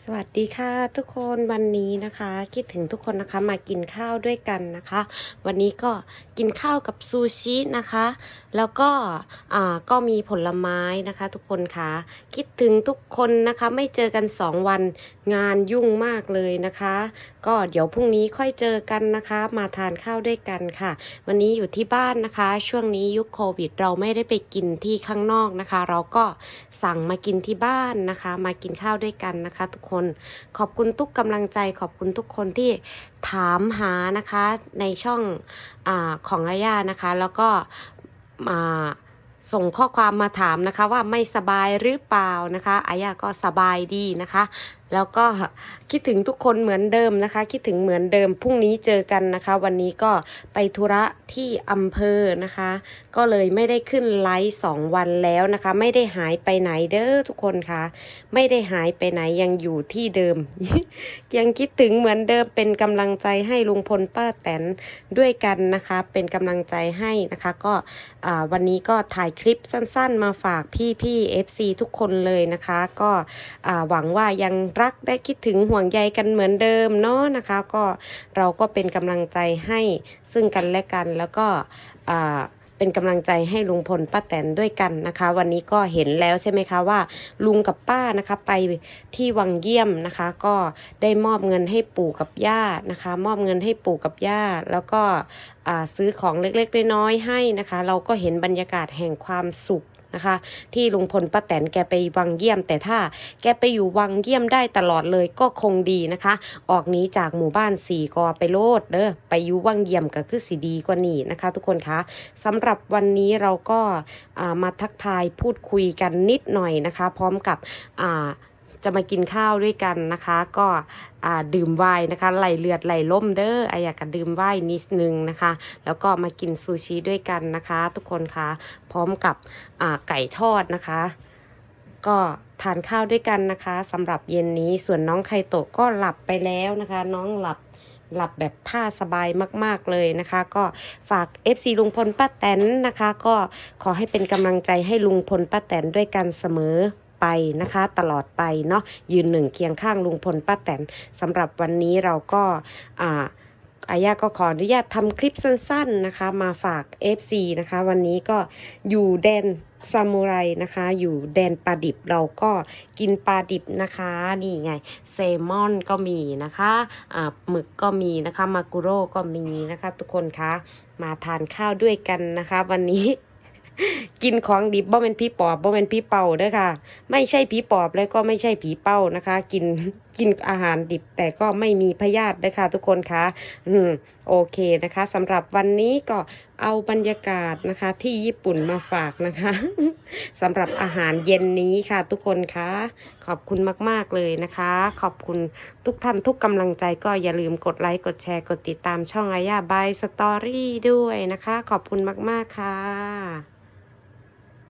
สวัสดีค่ะทุกคนวันนี้นะคะ คิดถึงทุกคนนะคะมากินข้าวด้วยกันนะคะ วันนี้ก็กินข้าวกับซูชินะคะ แล้วก็อ่าก็มีผลไม้นะคะ ทุกคนคะคิดถึงทุกคนนะคะไม่เจอกันสองวันงานยุ่งมากเลยนะคะ ก็เดี๋ยวพรุ่งนี้ค่อยเจอกันนะคะ มาทานข้าวด้วยกันค่ะ วันนี้อยู่ที่บ้านนะคะ ช่วงนี้ยุคโควิด เราไม่ได้ไปกินที่ข้างนอกนะคะ เราก็สั่งมากินที่บ้านนะคะ มากินข้าวด้วยกันนะคะทุกคน ขอบคุณทุกกำลังใจ ขอบคุณทุกคนที่ถามหานะคะในช่องอของอาย่านะคะ แล้วก็มาส่งข้อความมาถามนะคะว่าไม่สบายหรือเปล่านะคะอายาก็สบายดีนะคะ แล้วก็คิดถึงทุกคนเหมือนเดิมนะคะ คิดถึงเหมือนเดิมพรุ่งนี้เจอกันนะคะ วันนี้ก็ไปธุระที่อำเภอนะคะ ก็เลยไม่ได้ขึ้นไลฟ์สองวันแล้วนะคะ ไม่ได้หายไปไหนเด้อทุกคนคะไม่ได้หายไปไหนยังอยู่ที่เดิม ยังคิดถึงเหมือนเดิมเป็นกำลังใจให้ลุงพลป้าแตนด้วยกันนะคะ เป็นกำลังใจให้นะคะ ก็วันนี้ก็ถ่ายคลิปสั้น ๆ มาฝากพี่ๆ FC ทุกคนเลยนะคะ ก็หวังว่ายังรักได้คิดถึงห่วงใยกันเหมือนเดิมเนาะนะคะ ก็เราก็เป็นกำลังใจให้ซึ่งกันและกันแล้วก็เป็นกำลังใจให้ลุงพลป้าแตนด้วยกันนะคะ วันนี้ก็เห็นแล้วใช่ไหมคะว่า ลุงกับป้านะคะไปที่วังเยี่ยมนะคะ ก็ได้มอบเงินให้ปู่กับย่านะคะ มอบเงินให้ปู่กับย่าแล้วก็ซื้อของเล็กๆน้อยๆให้นะคะ เราก็เห็นบรรยากาศแห่งความสุข นะคะ ที่ลุงพลป้าแตนแกไปวังเยี่ยม แต่ถ้าแกไปอยู่วังเยี่ยมได้ตลอดเลยก็คงดีนะคะ ออกนี้จากหมู่บ้านสี่กอไปโลดเด้อไปอยู่วังเยี่ยมก็คือสีดีกว่านี้นะคะ ทุกคนคะสำหรับวันนี้เราก็ามาทักทายพูดคุยกันนิดหน่อยนะคะ พร้อมกับอ่า จะมากินข้าวด้วยกันนะคะ ก็ดื่มไวน์นะคะไหลเลือดไหลล่มเด้อไออยากจะดื่มไวน์นิดนึงนะคะ แล้วก็มากินซูชิด้วยกันนะคะ ทุกคนคะพร้อมกับไก่ทอดนะคะ ก็ทานข้าวด้วยกันนะคะสำหรับเย็นนี้ส่วนน้องไคโตะก็หลับไปแล้วนะคะ น้องหลับหลับแบบท่าสบายมาก ๆ เลยนะคะ ก็ฝาก FC ลุงพลป้าแตนนะคะ ก็ขอให้เป็นกำลังใจให้ลุงพลป้าแตนด้วยกันเสมอ ไปนะคะ ตลอดไปเนาะยืนหนึ่งเคียงข้างลุงพลป้าแตนสำหรับวันนี้เราก็อ่าอาญาก็ขออนุญาตทำคลิปสั้น ๆนะคะ มาฝาก FC นะคะ วันนี้ก็อยู่แดนซามูไรนะคะ อยู่แดนปลาดิบเราก็กินปลาดิบนะคะ นี่ไงเซลมอนก็มีนะคะอ่าหมึกก็มีนะคะ มากุโร่ก็มีนะคะ ทุกคนคะมาทานข้าวด้วยกันนะคะ วันนี้ กินของดิบบ่เป็นผีปอบบ่เป็นผีเป่าเด้อค่ะ ไม่ใช่ผีปอบและก็ไม่ใช่ผีเป้านะคะ กินกินอาหารดิบแต่ก็ไม่มีพยาธิเด้อค่ะ ทุกคนคะอืมโอเคนะคะสำหรับวันนี้ก็เอาบรรยากาศนะคะ ที่ญี่ปุ่นมาฝากนะคะสำหรับอาหารเย็นนี้ค่ะ ทุกคนคะขอบคุณมาก ๆ เลยนะคะ ขอบคุณทุกท่านทุกกำลังใจก็อย่าลืมกดไลค์ กดแชร์ กดติดตามช่องอาญาบายสตอรี่ด้วยนะคะ ขอบคุณมาก ๆ ค่ะ